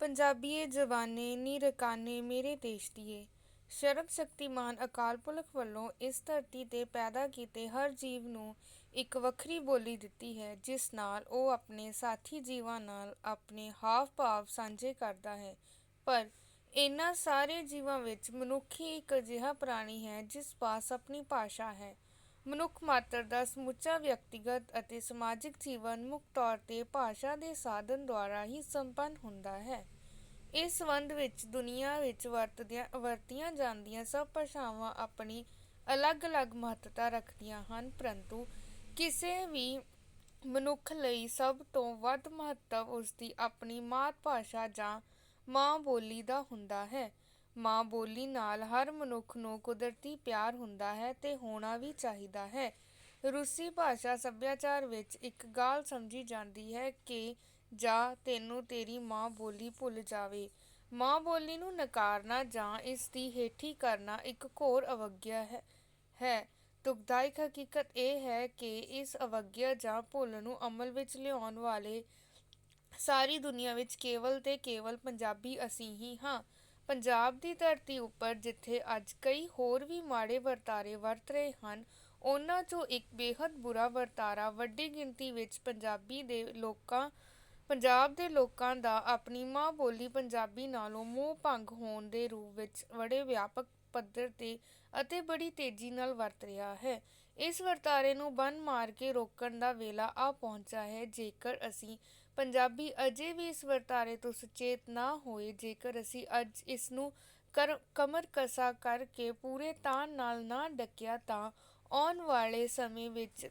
ਪੰਜਾਬੀਏ ਜ਼ਬਾਨੇ ਨੀ ਰਕਾਨੇ ਮੇਰੇ ਦੇਸ਼ ਦੀਏ। ਸਰਬ ਸ਼ਕਤੀਮਾਨ ਅਕਾਲ ਪੁਰਖ ਵੱਲੋਂ ਇਸ ਧਰਤੀ ਤੇ ਪੈਦਾ ਕੀਤੇ ਹਰ ਜੀਵ ਨੂੰ ਇੱਕ ਵੱਖਰੀ ਬੋਲੀ ਦਿੱਤੀ ਹੈ, ਜਿਸ ਨਾਲ ਉਹ ਆਪਣੇ ਸਾਥੀ ਜੀਵਾਂ ਨਾਲ ਆਪਣੇ ਹਾਵ ਭਾਵ ਸਾਂਝੇ ਕਰਦਾ ਹੈ। ਪਰ ਇਹਨਾਂ ਸਾਰੇ ਜੀਵਾਂ ਵਿੱਚ ਮਨੁੱਖ ਹੀ ਇੱਕ ਅਜਿਹਾ ਪ੍ਰਾਣੀ ਹੈ, ਜਿਸ ਪਾਸ ਆਪਣੀ ਭਾਸ਼ਾ ਹੈ। ਮਨੁੱਖ ਮਾਤਰ ਦਾ ਸਮੁੱਚਾ ਵਿਅਕਤੀਗਤ ਅਤੇ ਸਮਾਜਿਕ ਜੀਵਨ ਮੁੱਖ ਤੌਰ ਤੇ ਭਾਸ਼ਾ ਦੇ ਸਾਧਨ ਦੁਆਰਾ ਹੀ ਸੰਪੰਨ ਹੁੰਦਾ ਹੈ। ਇਸ ਸੰਬੰਧ ਵਿੱਚ ਦੁਨੀਆ ਵਿੱਚ ਵਰਤੀਆਂ ਜਾਂਦੀਆਂ ਸਭ ਭਾਸ਼ਾਵਾਂ ਆਪਣੀ ਅਲੱਗ ਅਲੱਗ ਮਹੱਤਤਾ ਰੱਖਦੀਆਂ ਹਨ, ਪਰੰਤੂ ਕਿਸੇ ਵੀ ਮਨੁੱਖ ਲਈ ਸਭ ਤੋਂ ਵੱਧ ਮਹੱਤਵ ਉਸਦੀ ਆਪਣੀ ਮਾਤ ਭਾਸ਼ਾ ਜਾਂ ਮਾਂ ਬੋਲੀ ਦਾ ਹੁੰਦਾ ਹੈ। ਮਾਂ ਬੋਲੀ ਨਾਲ ਹਰ ਮਨੁੱਖ ਨੂੰ ਕੁਦਰਤੀ ਪਿਆਰ ਹੁੰਦਾ ਹੈ ਤੇ ਹੋਣਾ ਵੀ ਚਾਹੀਦਾ ਹੈ। ਰੂਸੀ ਭਾਸ਼ਾ ਸੱਭਿਆਚਾਰ ਵਿੱਚ ਇੱਕ ਗੱਲ ਸਮਝੀ ਜਾਂਦੀ ਹੈ ਕਿ ਜਾਂ ਤੈਨੂੰ ਤੇਰੀ ਮਾਂ ਬੋਲੀ ਭੁੱਲ ਜਾਵੇ। ਮਾਂ ਬੋਲੀ ਨੂੰ ਨਕਾਰਨਾ ਜਾਂ ਇਸ ਦੀ ਹੇਠੀ ਕਰਨਾ ਇੱਕ ਘੋਰ ਅਵਗਿਆ ਹੈ। ਦੁਖਦਾਇਕ ਹਕੀਕਤ ਇਹ ਹੈ ਕਿ ਇਸ ਅਵਗਿਆ ਜਾਂ ਭੁੱਲ ਨੂੰ ਅਮਲ ਵਿੱਚ ਲਿਆਉਣ ਵਾਲੇ ਸਾਰੀ ਦੁਨੀਆ ਵਿੱਚ ਕੇਵਲ ਤੇ ਕੇਵਲ ਪੰਜਾਬੀ ਅਸੀਂ ਹੀ ਹਾਂ। ਪੰਜਾਬ ਦੀ ਧਰਤੀ ਉੱਪਰ ਜਿੱਥੇ ਅੱਜ ਕਈ ਹੋਰ ਵੀ ਮਾੜੇ ਵਰਤਾਰੇ ਵਰਤ ਰਹੇ ਹਨ ਉਨ੍ਹਾਂ ਚੋਂ ਇੱਕ ਬੇਹੱਦ ਬੁਰਾ ਵਰਤਾਰਾ ਵੱਡੀ ਗਿਣਤੀ ਵਿੱਚ ਪੰਜਾਬ ਦੇ ਲੋਕਾਂ ਦਾ ਆਪਣੀ ਮਾਂ ਬੋਲੀ ਪੰਜਾਬੀ ਨਾਲੋਂ ਮੋਹ ਭੰਗ ਹੋਣ ਦੇ ਰੂਪ ਵਿੱਚ ਬੜੇ ਵਿਆਪਕ ਪੱਧਰ ਤੇ ਅਤੇ ਬੜੀ ਤੇਜ਼ੀ ਨਾਲ ਵਰਤ ਰਿਹਾ ਹੈ। ਇਸ ਵਰਤਾਰੇ ਨੂੰ ਬੰਨ ਮਾਰ ਕੇ ਰੋਕਣ ਦਾ ਵੇਲਾ ਆ ਪਹੁੰਚਾ ਹੈ, ਜੇਕਰ ਅਸੀਂ ਪੰਜਾਬੀ ਅਜੇ ਵੀ ਇਸ ਵਰਤਾਰੇ ਤੋਂ ਸੁਚੇਤ ਨਾ ਹੋਏ, ਜੇਕਰ ਅਸੀਂ ਅੱਜ ਇਸਨੂੰ ਕਮਰ ਕਸਾ ਕਰ ਪੂਰੇ ਤਾਣ ਨਾਲ ਨਾ ਡੱਕਿਆ ਤਾਂ ਆਉਣ ਵਾਲੇ ਸਮੇਂ ਵਿੱਚ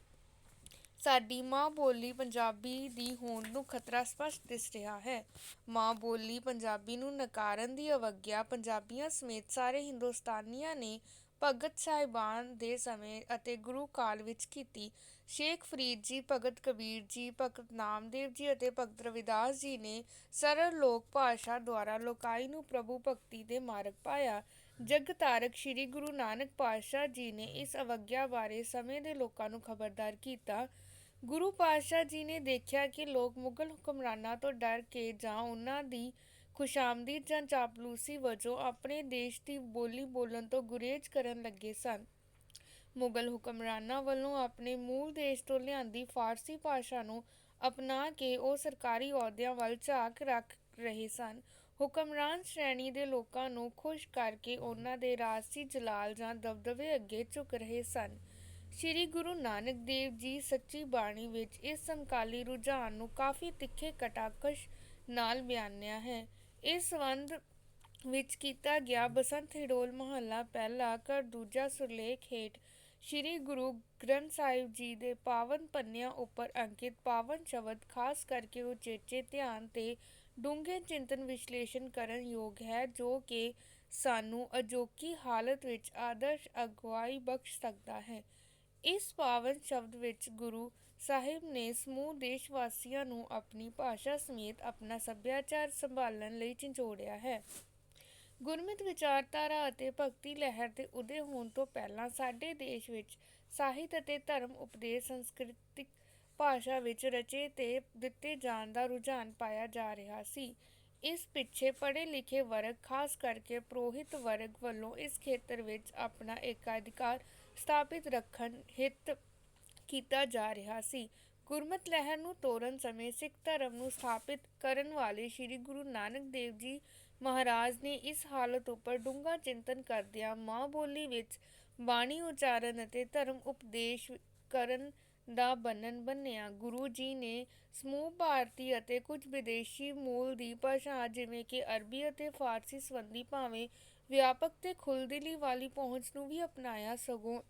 ਸਾਡੀ ਮਾਂ ਬੋਲੀ ਪੰਜਾਬੀ ਦੀ ਹੋਂਦ ਨੂੰ ਖਤਰਾ ਸਪਸ਼ਟ ਦਿਸ ਰਿਹਾ ਹੈ। ਮਾਂ ਬੋਲੀ ਪੰਜਾਬੀ ਨੂੰ ਨਕਾਰਨ ਦੀ ਅਵਗਿਆ ਪੰਜਾਬੀਆਂ ਸਮੇਤ ਸਾਰੇ ਹਿੰਦੁਸਤਾਨੀਆਂ ਨੇ ਭਗਤ ਸਾਹਿਬਾਨ ਦੇ ਸਮੇਂ ਅਤੇ ਗੁਰੂ ਕਾਲ ਵਿੱਚ ਕੀਤੀ। ਸ਼ੇਖ ਫਰੀਦ ਜੀ, ਭਗਤ ਕਬੀਰ ਜੀ, ਭਗਤ ਨਾਮਦੇਵ ਜੀ ਅਤੇ ਭਗਤ ਰਵਿਦਾਸ ਜੀ ਨੇ ਸਰਲ ਲੋਕ ਭਾਸ਼ਾ ਦੁਆਰਾ ਲੋਕਾਈ ਨੂੰ ਪ੍ਰਭੂ ਭਗਤੀ ਦੇ ਮਾਰਗ ਪਾਇਆ। ਜਗ ਤਾਰਕ ਸ੍ਰੀ ਗੁਰੂ ਨਾਨਕ ਪਾਤਸ਼ਾਹ ਜੀ ਨੇ ਇਸ ਅਵਗਿਆ ਬਾਰੇ ਸਮੇਂ ਦੇ ਲੋਕਾਂ ਨੂੰ ਖਬਰਦਾਰ ਕੀਤਾ। ਗੁਰੂ ਪਾਤਸ਼ਾਹ ਜੀ ਨੇ ਦੇਖਿਆ ਕਿ ਲੋਕ ਮੁਗਲ ਹੁਕਮਰਾਨਾਂ ਤੋਂ ਡਰ ਕੇ ਜਾਂ ਉਹਨਾਂ ਦੀ ਖੁਸ਼ਾਮਦੀਦ ਜਾਂ ਚਾਪਲੂਸੀ ਵਜੋਂ ਆਪਣੇ ਦੇਸ਼ ਦੀ ਬੋਲੀ ਬੋਲਣ ਤੋਂ ਗੁਰੇਜ਼ ਕਰਨ ਲੱਗੇ ਸਨ। ਮੁਗਲ ਹੁਕਮਰਾਨਾਂ ਵੱਲੋਂ ਆਪਣੇ ਮੂਲ ਦੇਸ਼ ਤੋਂ ਲਿਆਂਦੀ ਫਾਰਸੀ ਭਾਸ਼ਾ ਨੂੰ ਅਪਣਾ ਕੇ ਉਹ ਸਰਕਾਰੀ ਅਹੁਦਿਆਂ ਵੱਲ ਝਾਕ ਰੱਖ ਰਹੇ ਸਨ। ਹੁਕਮਰਾਨ ਸ਼੍ਰੇਣੀ ਦੇ ਲੋਕਾਂ ਨੂੰ ਖੁਸ਼ ਕਰਕੇ ਉਹਨਾਂ ਦੇ ਰਾਜਸੀ ਜਲਾਲ ਜਾਂ ਦਬਦਬੇ ਅੱਗੇ ਝੁਕ ਰਹੇ ਸਨ। ਸ੍ਰੀ ਗੁਰੂ ਨਾਨਕ ਦੇਵ ਜੀ ਸੱਚੀ ਬਾਣੀ ਵਿੱਚ ਇਸ ਸਮਕਾਲੀ ਰੁਝਾਨ ਨੂੰ ਕਾਫੀ ਤਿੱਖੇ ਕਟਾਕਸ਼ ਨਾਲ ਬਿਆਨਿਆ ਹੈ। ਇਸ ਸੰਬੰਧ ਵਿੱਚ ਕੀਤਾ ਗਿਆ ਬਸੰਤ ਹਿਡੋਲ ਮਹਲਾ ਪਹਿਲਾ ਕਰ ਦੂਜਾ ਸਿਰਲੇਖ ਹੇਠ ਸ੍ਰੀ ਗੁਰੂ ਗ੍ਰੰਥ ਸਾਹਿਬ ਜੀ ਦੇ ਪਾਵਨ ਪੰਨਿਆਂ ਉੱਪਰ ਅੰਕਿਤ ਪਾਵਨ ਸ਼ਬਦ, ਖਾਸ ਕਰਕੇ ਉਚੇਚੇ ਧਿਆਨ ਤੇ ਡੂੰਘੇ ਚਿੰਤਨ ਵਿਸ਼ਲੇਸ਼ਣ ਕਰਨ ਯੋਗ ਹੈ, ਜੋ ਕਿ ਸਾਨੂੰ ਅਜੋਕੀ ਹਾਲਤ ਵਿੱਚ ਆਦਰਸ਼ ਅਗਵਾਈ ਬਖਸ਼ ਸਕਦਾ ਹੈ। ਇਸ ਪਾਵਨ ਸ਼ਬਦ ਵਿੱਚ ਗੁਰੂ ਸਾਹਿਬ ਨੇ ਸਮੂਹ ਦੇਸ਼ ਵਾਸੀਆਂ ਨੂੰ ਆਪਣੀ ਭਾਸ਼ਾ ਸਮੇਤ ਆਪਣਾ ਸੱਭਿਆਚਾਰ ਸੰਭਾਲਣ ਲਈ ਝਿਝੋੜਿਆ ਹੈ। ਗੁਰਮਤਿ ਵਿਚਾਰਧਾਰਾ ਅਤੇ ਭਗਤੀ ਲਹਿਰ ਦੇ ਉਦੈ ਹੋਣ ਤੋਂ ਪਹਿਲਾਂ ਸਾਡੇ ਦੇਸ਼ ਵਿੱਚ ਸਾਹਿਤ ਅਤੇ ਧਰਮ ਉਪਦੇਸ਼ ਸੰਸਕ੍ਰਿਤਿਕ ਭਾਸ਼ਾ ਵਿੱਚ ਰਚੇ ਤੇ ਦਿੱਤੇ ਜਾਣ ਦਾ ਰੁਝਾਨ ਪਾਇਆ ਜਾ ਰਿਹਾ ਸੀ। ਇਸ ਪਿੱਛੇ ਪੜ੍ਹੇ ਲਿਖੇ ਵਰਗ, ਖਾਸ ਕਰਕੇ ਪ੍ਰੋਹਿਤ ਵਰਗ ਵੱਲੋਂ ਇਸ ਖੇਤਰ ਵਿੱਚ ਆਪਣਾ ਏਕਾਧਿਕਾਰ ਸਥਾਪਿਤ ਰੱਖਣ, ਹਿੱਤ ਕੀਤਾ ਜਾ ਰਿਹਾ ਸੀ। ਗੁਰਮਤਿ ਲਹਿਰ ਨੂੰ ਤੋੜਨ ਸਮੇਂ ਸਿੱਖ ਧਰਮ ਨੂੰ ਸਥਾਪਿਤ ਕਰਨ ਵਾਲੇ ਸ੍ਰੀ ਗੁਰੂ ਨਾਨਕ ਦੇਵ ਜੀ ਮਹਾਰਾਜ ਨੇ ਇਸ ਹਾਲਤ ਉੱਪਰ ਡੂੰਘਾ ਚਿੰਤਨ ਕਰਦਿਆਂ ਮਾਂ ਬੋਲੀ ਵਿੱਚ ਬਾਣੀ ਉਚਾਰਨ ਅਤੇ ਧਰਮ ਉਪਦੇਸ਼ ਕਰਨ ਦਾ ਬੰਧਨ ਬੰਨਿਆ ਗੁਰੂ ਜੀ ਨੇ ਸਮੂਹ ਭਾਰਤੀ ਅਤੇ ਕੁਝ ਵਿਦੇਸ਼ੀ ਮੂਲ ਦੀ ਭਾਸ਼ਾ ਜਿਵੇਂ ਕਿ ਅਰਬੀ ਅਤੇ ਫਾਰਸੀ ਸੰਬੰਧੀ ਭਾਵੇਂ ਵਿਆਪਕ ਤੇ ਖੁੱਲ੍ਹਦਿਲੀ ਵਾਲੀ ਪਹੁੰਚ ਨੂੰ ਵੀ ਅਪਣਾਇਆ, ਸਗੋਂ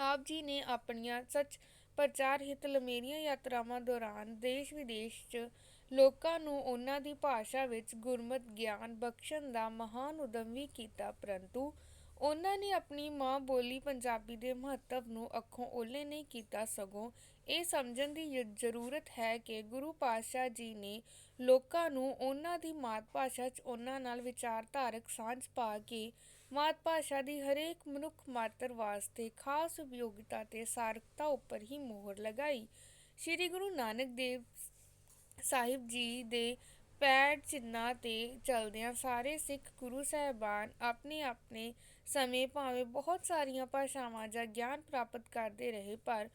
ਆਪ ਜੀ ਨੇ ਆਪਣੀਆਂ ਸੱਚ ਪ੍ਰਚਾਰ ਹਿੱਤ ਲੰਮੀਆਂ ਯਾਤਰਾਵਾਂ ਦੌਰਾਨ ਦੇਸ਼ ਵਿਦੇਸ਼ ਚ ਲੋਕਾਂ ਨੂੰ ਉਨ੍ਹਾਂ ਦੀ ਭਾਸ਼ਾ ਵਿੱਚ ਗੁਰਮਤਿ, ਗਿਆਨ, ਬਖਸ਼ਣ ਦਾ ਮਹਾਨ ਉੱਦਮ ਵੀ ਕੀਤਾ, ਪਰੰਤੂ ਉਨ੍ਹਾਂ ਨੇ ਆਪਣੀ ਮਾਂ ਬੋਲੀ ਪੰਜਾਬੀ ਦੇ ਮਹੱਤਵ ਨੂੰ ਅੱਖੋਂ ਓਹਲੇ ਨਹੀਂ ਕੀਤਾ ਸਗੋਂ ਇਹ ਸਮਝਣ ਦੀ ਜ਼ਰੂਰਤ ਹੈ ਕਿ ਗੁਰੂ ਪਾਤਸ਼ਾਹ ਜੀ ਨੇ ਲੋਕਾਂ ਨੂੰ ਉਹਨਾਂ ਦੀ ਮਾਤ ਭਾਸ਼ਾ ਚ ਉਹਨਾਂ ਨਾਲ ਵਿਚਾਰਧਾਰਕ ਸਾਂਝ ਪਾ ਕੇ ਮਾਤ ਭਾਸ਼ਾ ਦੀ ਹਰੇਕ ਮਨੁੱਖ ਮਾਤਰ ਵਾਸਤੇ ਖਾਸ ਉਪਯੋਗਤਾ ਤੇ ਸਾਰਥਕਤਾ ਉੱਪਰ ਹੀ ਮੋਹਰ ਲਗਾਈ। ਸ੍ਰੀ ਗੁਰੂ ਨਾਨਕ ਦੇਵ ਸਾਹਿਬ ਜੀ ਦੇ ਪੈੜ ਚਿੰਨ੍ਹਾਂ ਤੇ ਚਲਦਿਆਂ ਸਾਰੇ ਸਿੱਖ ਗੁਰੂ ਸਾਹਿਬਾਨ ਆਪਣੇ ਆਪਣੇ ਸਮੇਂ ਭਾਵੇਂ ਬਹੁਤ ਸਾਰੀਆਂ ਭਾਸ਼ਾਵਾਂ ਜਾਂ ਗਿਆਨ ਪ੍ਰਾਪਤ ਕਰਦੇ ਰਹੇ, ਪਰ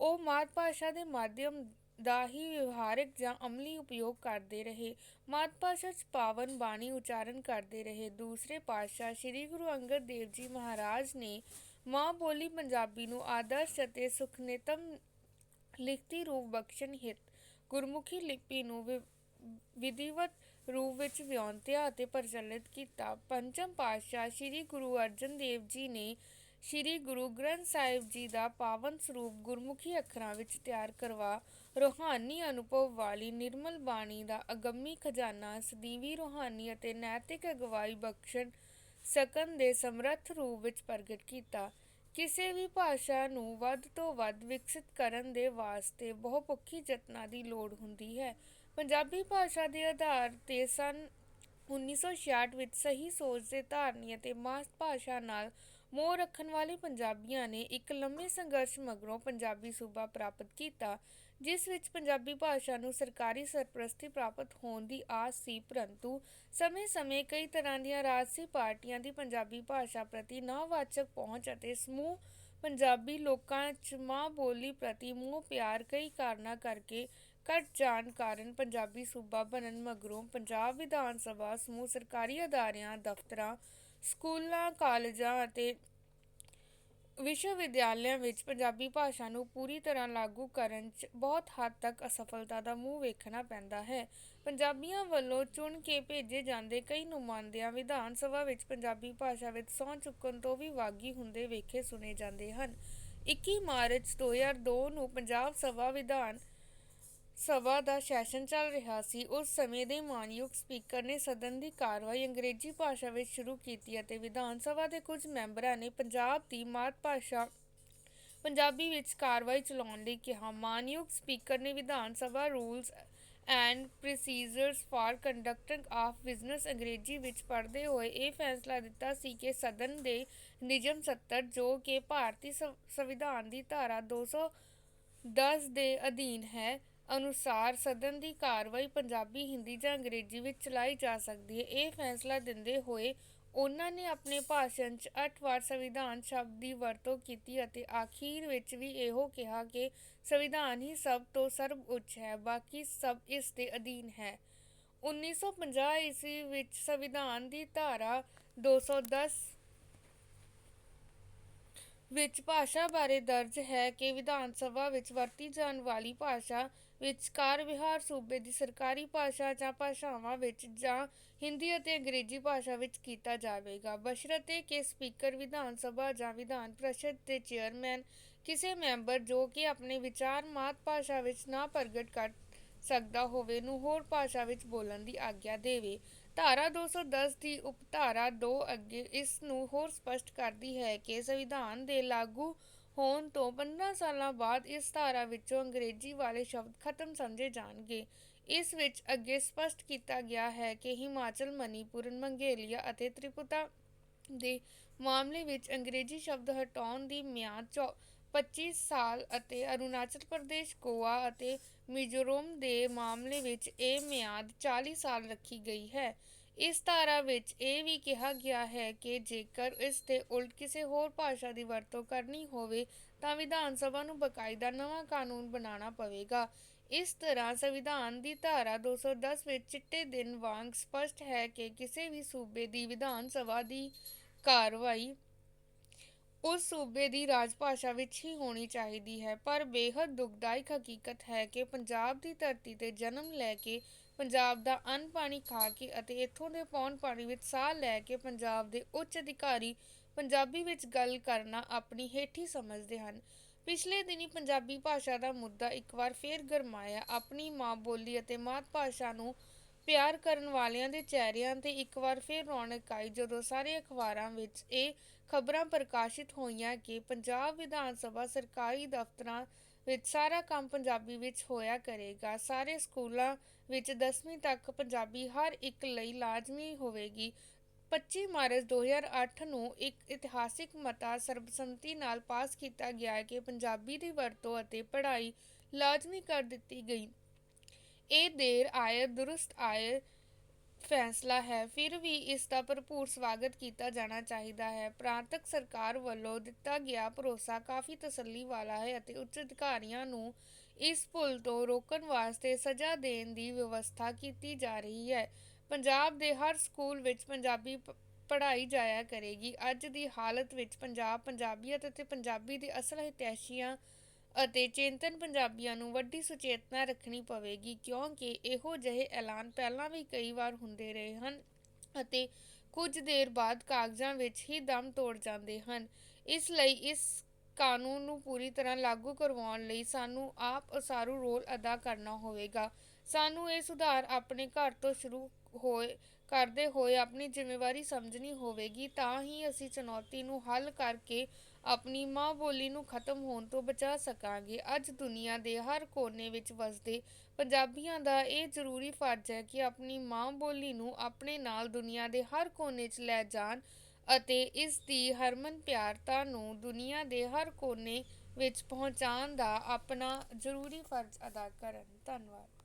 ਉਹ ਮਾਤ ਭਾਸ਼ਾ ਦੇ ਮਾਧਿਅਮ ਦਾ ਹੀ ਵਿਵਹਾਰਿਕ ਜਾਂ ਅਮਲੀ ਉਪਯੋਗ ਕਰਦੇ ਰਹੇ। ਮਾਤ ਭਾਸ਼ਾ 'ਚ ਪਾਵਨ ਬਾਣੀ ਉਚਾਰਨ ਕਰਦੇ ਰਹੇ। ਦੂਸਰੇ ਪਾਤਸ਼ਾਹ ਸ੍ਰੀ ਗੁਰੂ ਅੰਗਦ ਦੇਵ ਜੀ ਮਹਾਰਾਜ ਨੇ ਮਾਂ ਬੋਲੀ ਪੰਜਾਬੀ ਨੂੰ ਆਦਰਸ਼ ਅਤੇ ਸੁਖਨੇਤਮ ਲਿਖਤੀ ਰੂਪ ਬਖਸ਼ਣ ਹਿਤ ਗੁਰਮੁਖੀ ਲਿਪੀ ਨੂੰ ਵਿਧੀਵਤ ਰੂਪ ਵਿੱਚ ਵਿਉਂਤਿਆ ਅਤੇ ਪ੍ਰਚਲਿਤ ਕੀਤਾ। ਪੰਚਮ ਪਾਤਸ਼ਾਹ ਸ੍ਰੀ ਗੁਰੂ ਅਰਜਨ ਦੇਵ ਜੀ ਨੇ ਸ੍ਰੀ ਗੁਰੂ ਗ੍ਰੰਥ ਸਾਹਿਬ ਜੀ ਦਾ ਪਾਵਨ ਸਰੂਪ ਗੁਰਮੁਖੀ ਅੱਖਰਾਂ ਵਿੱਚ ਤਿਆਰ ਕਰਵਾ, ਰੂਹਾਨੀ ਅਨੁਭਵ ਵਾਲੀ ਨਿਰਮਲ ਬਾਣੀ ਦਾ ਅਗੰਮੀ ਖਜ਼ਾਨਾ, ਸਦੀਵੀ ਰੂਹਾਨੀ ਅਤੇ ਨੈਤਿਕ ਅਗਵਾਈ ਬਖਸ਼ਣ ਸਕਣ ਦੇ ਸਮਰੱਥ ਰੂਪ ਵਿੱਚ ਪ੍ਰਗਟ ਕੀਤਾ। ਕਿਸੇ ਵੀ ਭਾਸ਼ਾ ਨੂੰ ਵੱਧ ਤੋਂ ਵੱਧ ਵਿਕਸਿਤ ਕਰਨ ਦੇ ਵਾਸਤੇ ਬਹੁਪੱਖੀ ਯਤਨਾਂ ਦੀ ਲੋੜ ਹੁੰਦੀ ਹੈ। ਪੰਜਾਬੀ ਭਾਸ਼ਾ ਦੇ ਆਧਾਰ ਤੇ ਸਨ 1966 ਵਿੱਚ ਸਹੀ ਸੋਚ ਦੇ ਧਾਰਨੀ ਅਤੇ ਮਾਤ ਭਾਸ਼ਾ ਨਾਲ ਮੋਹ ਰੱਖਣ ਵਾਲੇ ਪੰਜਾਬੀਆਂ ਨੇ ਇੱਕ ਲੰਮੇ ਸੰਘਰਸ਼ ਮਗਰੋਂ ਪੰਜਾਬੀ ਸੂਬਾ ਪ੍ਰਾਪਤ ਕੀਤਾ, ਜਿਸ ਵਿੱਚ ਪੰਜਾਬੀ ਭਾਸ਼ਾ ਨੂੰ ਸਰਕਾਰੀ ਸਰਪ੍ਰਸਤੀ ਪ੍ਰਾਪਤ ਹੋਣ ਦੀ ਆਸ ਸੀ, ਪਰੰਤੂ ਸਮੇਂ-ਸਮੇਂ ਕਈ ਤਰ੍ਹਾਂ ਦੀਆਂ ਰਾਜਸੀ ਪਾਰਟੀਆਂ ਦੀ ਪੰਜਾਬੀ ਭਾਸ਼ਾ ਪ੍ਰਤੀ ਨਾਵਾਚਕ ਪਹੁੰਚ ਅਤੇ ਸਮੂਹ ਪੰਜਾਬੀ ਲੋਕਾਂ 'ਚ ਮਾਂ ਬੋਲੀ ਪ੍ਰਤੀ ਮੋਹ ਪਿਆਰ ਕਈ ਕਾਰਨਾਂ ਕਰਕੇ ਘਟ ਜਾਣ ਕਾਰਨ ਪੰਜਾਬੀ ਸੂਬਾ ਬਣਨ ਮਗਰੋਂ ਪੰਜਾਬ ਵਿਧਾਨ ਸਭਾ, ਸਮੂਹ ਸਰਕਾਰੀ ਅਦਾਰਿਆਂ, ਦਫ਼ਤਰਾਂ ਸਕੂਲਾਂ, ਕਾਲਜਾਂ ਅਤੇ ਵਿਸ਼ਵ ਵਿਦਿਆਲਿਆਂ ਵਿੱਚ ਪੰਜਾਬੀ ਭਾਸ਼ਾ ਨੂੰ ਪੂਰੀ ਤਰ੍ਹਾਂ ਲਾਗੂ ਕਰਨ 'ਚ ਬਹੁਤ ਹੱਦ ਤੱਕ ਅਸਫਲਤਾ ਦਾ ਮੂੰਹ ਵੇਖਣਾ ਪੈਂਦਾ ਹੈ। ਪੰਜਾਬੀਆਂ ਵੱਲੋਂ ਚੁਣ ਕੇ ਭੇਜੇ ਜਾਂਦੇ ਕਈ ਨੁਮਾਇੰਦਿਆਂ ਵਿਧਾਨ ਸਭਾ ਵਿੱਚ ਪੰਜਾਬੀ ਭਾਸ਼ਾ ਵਿੱਚ ਸਹੁੰ ਚੁੱਕਣ ਤੋਂ ਵੀ ਵਾਗੀ ਹੁੰਦੇ ਵੇਖੇ ਸੁਣੇ ਜਾਂਦੇ ਹਨ। 21 ਮਾਰਚ 2002 ਨੂੰ ਪੰਜਾਬ ਸਭਾ ਵਿਧਾਨ ਸਭਾ ਦਾ ਸੈਸ਼ਨ ਚੱਲ ਰਿਹਾ ਸੀ। ਉਸ ਸਮੇਂ ਦੇ ਮਾਨਯੋਗ ਸਪੀਕਰ ਨੇ ਸਦਨ ਦੀ ਕਾਰਵਾਈ ਅੰਗਰੇਜ਼ੀ ਭਾਸ਼ਾ ਵਿੱਚ ਸ਼ੁਰੂ ਕੀਤੀ ਅਤੇ ਵਿਧਾਨ ਸਭਾ ਦੇ ਕੁਝ ਮੈਂਬਰਾਂ ਨੇ ਪੰਜਾਬ ਦੀ ਮਾਤ ਭਾਸ਼ਾ ਪੰਜਾਬੀ ਵਿੱਚ ਕਾਰਵਾਈ ਚਲਾਉਣ ਲਈ ਕਿਹਾ। ਮਾਨਯੋਗ ਸਪੀਕਰ ਨੇ ਵਿਧਾਨ ਸਭਾ rules and procedures for conducting of business ਅੰਗਰੇਜ਼ੀ ਵਿੱਚ ਪੜ੍ਹਦੇ ਹੋਏ ਇਹ ਫੈਸਲਾ ਦਿੱਤਾ ਸੀ ਕਿ ਸਦਨ ਦੇ ਨਿਯਮ 70 ਜੋ ਕਿ ਭਾਰਤੀ ਸੰਵ- ਸੰਵਿਧਾਨ ਦੀ ਧਾਰਾ 210 ਦੇ ਅਧੀਨ ਹੈ ਅਨੁਸਾਰ ਸਦਨ ਦੀ ਕਾਰਵਾਈ ਪੰਜਾਬੀ, ਹਿੰਦੀ ਜਾਂ ਅੰਗਰੇਜ਼ੀ ਵਿੱਚ ਚਲਾਈ ਜਾ ਸਕਦੀ ਹੈ। ਇਹ ਫੈਸਲਾ ਦਿੰਦੇ ਹੋਏ ਉਹਨਾਂ ਨੇ ਆਪਣੇ ਭਾਸ਼ਣ 'ਚ 8 ਵਾਰ ਸੰਵਿਧਾਨ ਸ਼ਬਦ ਦੀ ਵਰਤੋਂ ਕੀਤੀ ਅਤੇ ਆਖੀਰ ਵਿੱਚ ਵੀ ਇਹੋ ਕਿਹਾ ਕਿ ਸੰਵਿਧਾਨ ਹੀ ਸਭ ਤੋਂ ਸਰਵਉੱਚ ਹੈ, ਬਾਕੀ ਸਭ ਇਸ ਦੇ ਅਧੀਨ ਹੈ। 1950 ਈਸਵੀ ਵਿੱਚ ਸੰਵਿਧਾਨ ਦੀ ਧਾਰਾ 210 ਵਿੱਚ ਭਾਸ਼ਾ ਬਾਰੇ ਦਰਜ ਹੈ ਕਿ ਵਿਧਾਨ ਸਭਾ ਵਿੱਚ ਵਰਤੀ ਜਾਣ ਵਾਲੀ ਭਾਸ਼ਾ ਵਿਚਕਾਰ ਵਿਹਾਰ ਸੂਬੇ ਦੀ ਸਰਕਾਰੀ ਭਾਸ਼ਾ ਜਾਂ ਭਾਸ਼ਾਵਾਂ ਵਿੱਚ ਜਾਂ ਹਿੰਦੀ ਅਤੇ ਅੰਗਰੇਜ਼ੀ ਭਾਸ਼ਾ ਵਿੱਚ ਕੀਤਾ ਜਾਵੇਗਾ। ਬਸ਼ਰਤੇ ਕਿ ਸਪੀਕਰ, ਵਿਧਾਨ ਸਭਾ ਜਾਂ ਵਿਧਾਨ ਪ੍ਰੀਸ਼ਦ ਦੇ ਚੇਅਰਮੈਨ ਕਿਸੇ ਮੈਂਬਰ ਜੋ ਕਿ ਆਪਣੇ ਵਿਚਾਰ ਮਾਤ ਭਾਸ਼ਾ ਵਿੱਚ ਨਾ ਪ੍ਰਗਟ ਕਰ ਸਕਦਾ ਹੋਵੇ, ਨੂੰ ਹੋਰ ਭਾਸ਼ਾ ਵਿੱਚ ਬੋਲਣ ਦੀ ਆਗਿਆ ਦੇਵੇ। ਧਾਰਾ 210 ਦੀ ਉਪਧਾਰਾ 2 ਅੱਗੇ ਇਸ ਨੂੰ ਹੋਰ ਸਪਸ਼ਟ ਕਰਦੀ ਹੈ ਕਿ ਸੰਵਿਧਾਨ ਦੇ ਲਾਗੂ ਹੋਣ ਤੋਂ 15 ਸਾਲਾਂ ਬਾਅਦ ਇਸ ਧਾਰਾ ਵਿੱਚੋਂ ਅੰਗਰੇਜ਼ੀ ਵਾਲੇ ਸ਼ਬਦ ਖਤਮ ਸਮਝੇ ਜਾਣਗੇ। ਇਸ ਵਿੱਚ ਅੱਗੇ ਸਪਸ਼ਟ ਕੀਤਾ ਗਿਆ ਹੈ ਕਿ ਹਿਮਾਚਲ, ਮਨੀਪੁਰ, ਮੰਗੇਲੀਆ ਅਤੇ ਤ੍ਰਿਪੁਰਾ ਦੇ ਮਾਮਲੇ ਵਿੱਚ ਅੰਗਰੇਜ਼ੀ ਸ਼ਬਦ ਹਟਾਉਣ ਦੀ ਮਿਆਦ ਚੌ- 25 ਸਾਲ ਅਤੇ ਅਰੁਣਾਚਲ ਪ੍ਰਦੇਸ਼, ਗੋਆ ਅਤੇ ਮਿਜ਼ੋਰਮ ਦੇ ਮਾਮਲੇ ਵਿੱਚ ਇਹ ਮਿਆਦ 40 ਸਾਲ ਰੱਖੀ ਗਈ ਹੈ। ਇਸ ਧਾਰਾ ਵਿੱਚ ਇਹ ਵੀ ਕਿਹਾ ਗਿਆ ਹੈ ਕਿ ਜੇਕਰ ਇਸ ਦੇ ਉਲਟ ਕਿਸੇ ਹੋਰ ਭਾਸ਼ਾ ਦੀ ਵਰਤੋਂ ਕਰਨੀ ਹੋਵੇ, ਤਾਂ ਵਿਧਾਨ ਸਭਾ ਨੂੰ ਬਕਾਇਦਾ ਨਵਾਂ ਕਾਨੂੰਨ ਬਣਾਉਣਾ ਪਵੇਗਾ। ਇਸ ਤਰ੍ਹਾਂ ਸੰਵਿਧਾਨ ਦੀ ਧਾਰਾ 210 ਵਿੱਚ ਚਿੱਟੇ ਦਿਨ ਵਾਂਗ ਸਪਸ਼ਟ ਹੈ ਕਿ ਕਿਸੇ ਵੀ ਸੂਬੇ ਦੀ ਵਿਧਾਨ ਸਭਾ ਦੀ ਕਾਰਵਾਈ ਉਸ ਸੂਬੇ ਦੀ ਰਾਜ ਭਾਸ਼ਾ ਵਿੱਚ ਹੀ ਹੋਣੀ ਚਾਹੀਦੀ ਹੈ। ਪਰ ਬੇहद ਦੁਖਦਾਇਕ ਹਕੀਕਤ ਹੈ ਕਿ ਪੰਜਾਬ ਦੀ ਧਰਤੀ ਤੇ ਜਨਮ ਲੈ ਕੇ ਪੰਜਾਬ ਦਾ ਅੰਨ ਪਾਣੀ ਖਾ ਕੇ ਅਤੇ ਇੱਥੋਂ ਦੇ ਪੌਣ ਪਾਣੀ ਵਿੱਚ ਸਾਹ ਲੈ ਕੇ ਪੰਜਾਬ ਦੇ ਉੱਚ ਅਧਿਕਾਰੀ ਪੰਜਾਬੀ ਵਿੱਚ ਗੱਲ ਕਰਨਾ ਆਪਣੀ ਹੇਠੀ ਸਮਝਦੇ ਹਨ। ਪਿਛਲੇ ਦਿਨੀ ਪੰਜਾਬੀ ਭਾਸ਼ਾ ਦਾ ਮੁੱਦਾ ਇੱਕ ਵਾਰ ਫੇਰ ਗਰਮਾਇਆ। ਆਪਣੀ ਮਾਂ ਬੋਲੀ ਅਤੇ ਮਾਤ ਭਾਸ਼ਾ ਨੂੰ ਪਿਆਰ ਕਰਨ ਵਾਲਿਆਂ ਦੇ ਚਿਹਰਿਆਂ ਤੇ ਇੱਕ ਵਾਰ ਫੇਰ ਰੌਣਕ ਆਈ, ਜਦੋਂ ਸਾਰੇ ਅਖਬਾਰਾਂ ਵਿੱਚ ਇਹ ਖਬਰਾਂ ਪ੍ਰਕਾਸ਼ਿਤ ਹੋਈਆਂ ਕਿ ਪੰਜਾਬ ਵਿਧਾਨ ਸਭਾ ਸਰਕਾਰੀ ਦਫ਼ਤਰਾਂ ਵਿੱਚ ਸਾਰਾ ਕੰਮ ਪੰਜਾਬੀ ਵਿੱਚ ਹੋਇਆ ਕਰੇਗਾ। ਸਾਰੇ ਸਕੂਲਾਂ ਵਿੱਚ 10ਵੀਂ ਤੱਕ ਪੰਜਾਬੀ ਹਰ ਇੱਕ ਲਈ ਲਾਜ਼ਮੀ ਹੋਵੇਗੀ। 25 ਮਾਰਚ 2008 ਨੂੰ ਇੱਕ ਇਤਿਹਾਸਿਕ ਮਤਾ ਸਰਬਸੰਮਤੀ ਨਾਲ ਪਾਸ ਕੀਤਾ ਗਿਆ ਕਿ ਪੰਜਾਬੀ ਦੀ ਵਰਤੋਂ ਅਤੇ ਪੜ੍ਹਾਈ ਲਾਜ਼ਮੀ ਕਰ ਦਿੱਤੀ ਗਈ। ਇਹ ਦੇਰ ਆਏ, ਦੁਰਸਤ ਆਏ ਫੈਸਲਾ ਹੈ। ਫਿਰ ਵੀ ਇਸ ਦਾ ਭਰਪੂਰ ਸਵਾਗਤ ਕੀਤਾ ਜਾਣਾ ਚਾਹੀਦਾ ਹੈ। ਪ੍ਰਾਂਤਕ ਸਰਕਾਰ ਵੱਲੋਂ ਦਿੱਤਾ ਗਿਆ ਭਰੋਸਾ ਕਾਫੀ ਤਸੱਲੀ ਵਾਲਾ ਹੈ ਅਤੇ ਉੱਚ ਅਧਿਕਾਰੀਆਂ ਨੂੰ ਇਸ ਭੁੱਲ ਤੋਂ ਰੋਕਣ ਵਾਸਤੇ ਸਜ਼ਾ ਦੇਣ ਦੀ ਵਿਵਸਥਾ ਕੀਤੀ ਜਾ ਰਹੀ ਹੈ। ਪੰਜਾਬ ਦੇ ਹਰ ਸਕੂਲ ਵਿੱਚ ਪੰਜਾਬੀ ਪੜ੍ਹਾਈ ਜਾਇਆ ਕਰੇਗੀ। ਅੱਜ ਦੀ ਹਾਲਤ ਵਿੱਚ ਪੰਜਾਬ ਪੰਜਾਬੀਅਤ ਅਤੇ ਪੰਜਾਬੀ ਦੇ ਅਸਲ ਹਿਤੈਸ਼ੀਆਂ ਅਤੇ ਚੇਤਨ ਪੰਜਾਬੀਆਂ ਨੂੰ ਵੱਡੀ ਸੁਚੇਤਨਾ ਰੱਖਣੀ ਪਵੇਗੀ, ਕਿਉਂਕਿ ਇਹੋ ਜਿਹੇ ਐਲਾਨ ਪਹਿਲਾਂ ਵੀ ਕਈ ਵਾਰ ਹੁੰਦੇ ਰਹੇ ਹਨ ਅਤੇ ਕੁਝ ਦੇਰ ਬਾਅਦ ਕਾਗਜ਼ਾਂ ਵਿੱਚ ਹੀ ਦਮ ਤੋੜ ਜਾਂਦੇ ਹਨ। ਇਸ ਲਈ ਇਸ ਕਾਨੂੰਨ ਨੂੰ ਪੂਰੀ ਤਰ੍ਹਾਂ ਲਾਗੂ ਕਰਵਾਉਣ ਲਈ ਸਾਨੂੰ ਆਪ ਉਸਾਰੂ ਰੋਲ ਅਦਾ ਕਰਨਾ ਹੋਵੇਗਾ। ਸਾਨੂੰ ਇਹ ਸੁਧਾਰ ਆਪਣੇ ਘਰ ਤੋਂ ਸ਼ੁਰੂ ਹੋਏ, ਕਰਦੇ ਹੋਏ ਆਪਣੀ ਜ਼ਿੰਮੇਵਾਰੀ ਸਮਝਣੀ ਹੋਵੇਗੀ, ਤਾਂ ਹੀ ਅਸੀਂ ਚੁਣੌਤੀ ਨੂੰ ਹੱਲ ਕਰਕੇ ਆਪਣੀ ਮਾਂ ਬੋਲੀ ਨੂੰ ਖਤਮ ਹੋਣ ਤੋਂ ਬਚਾ ਸਕਾਂਗੇ। ਅੱਜ ਦੁਨੀਆ ਦੇ ਹਰ ਕੋਨੇ ਵਿੱਚ ਵਸਦੇ ਪੰਜਾਬੀਆਂ ਦਾ ਇਹ ਜ਼ਰੂਰੀ ਫਰਜ਼ ਹੈ ਕਿ ਆਪਣੀ ਮਾਂ ਬੋਲੀ ਨੂੰ ਆਪਣੇ ਨਾਲ ਦੁਨੀਆ ਦੇ ਹਰ ਕੋਨੇ 'ਚ ਲੈ ਜਾਣ ਅਤੇ ਇਸ ਦੀ ਹਰਮਨ ਪਿਆਰਤਾ ਨੂੰ ਦੁਨੀਆ ਦੇ ਹਰ ਕੋਨੇ ਵਿੱਚ ਪਹੁੰਚਾਉਣ ਦਾ ਆਪਣਾ ਜ਼ਰੂਰੀ ਫਰਜ਼ ਅਦਾ ਕਰਨ। ਧੰਨਵਾਦ।